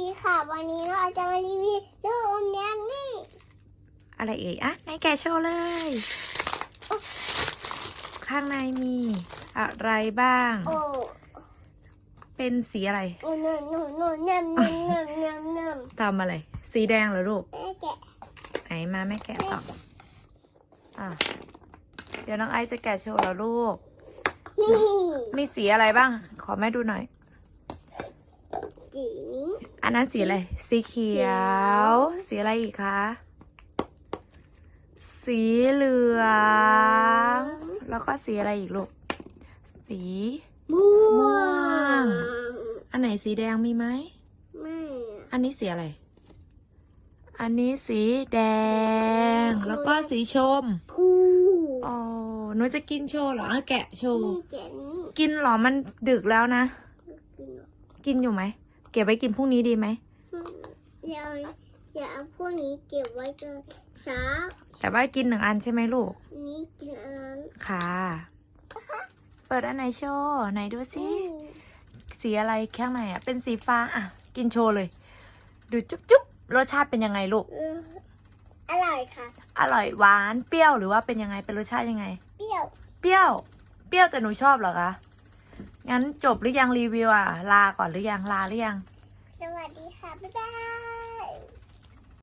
ีค่ะ วันนี้เราจะมารีวิวลูกอมยักษ์นี่ อะไรเอ่ยอะไหนแกโชว์เลย ข้างในมีอะไรบ้างเป็นสีอะไรโอ้เน่มเน่มเน่มเน่มเน่มเน่มเน่มตาอะไร สีแดงเหรอลูกไหนมาแม่แกะต่ออะเดี๋ยวน้องไอจะแกะโชว์แล้วลูก นี่ มีสีอะไรบ้าง ขอแม่ดูหน่อย สีนี้ อันนั้นสีอะไร สีเขียว สีอะไรอีกคะ สีเหลือง แล้วก็สีอะไรอีกลูก สีม่วม่วงงอันไหนสีแดงมีไหม ไม่ อันนี้สีอะไร อันนี้สีแดง แล้วก็สีชมผู้อ๋อ หนูจะกินโชว์เหรออะแกะโชว์นี่แกะนี่กินเหรอ มันดึกแล้วนะ กินเหรอกินอยู่ไหม เก็บไว้กินพรุ่งนี้ดีไหมอย่าอย่าเอาพวกนี้เก็บไว้จนเช้าแต่ว่ากินหนึ่งอันใช่ไหมลูก นี้กินอันนั้นค่ะ เปิดอันไหนโชว์ไหนดูสิสีอะไรข้างในอะ เป็นสีฟ้าอะ กินโชว์เลย ดูจุ๊บจุ๊บรสชาติเป็นยังไงลูกเอออร่อยค่ะ อร่อยหวานเปรี้ยวหรือว่าเป็นยังไงเป็นรสชาติยังไง เปรี้ยว เปรี้ยว เปรี้ยวแต่หนูชอบเหรอคะ งั้นจบหรือยังรีวิวอะ ลาก่อนหรือยังลาหรือยัง สวัสดีค่ะ บ๊ายบาย